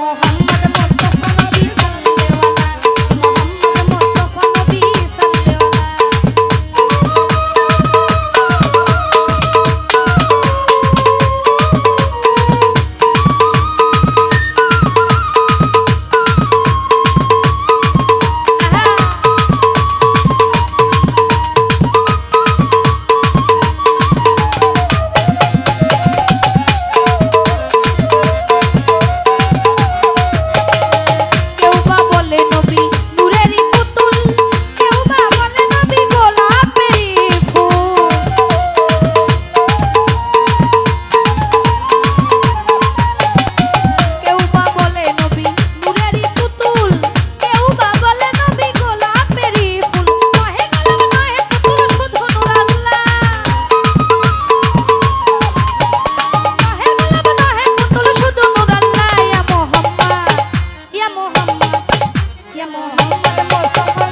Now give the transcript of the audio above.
Mohammad Mostafa Come on, come on.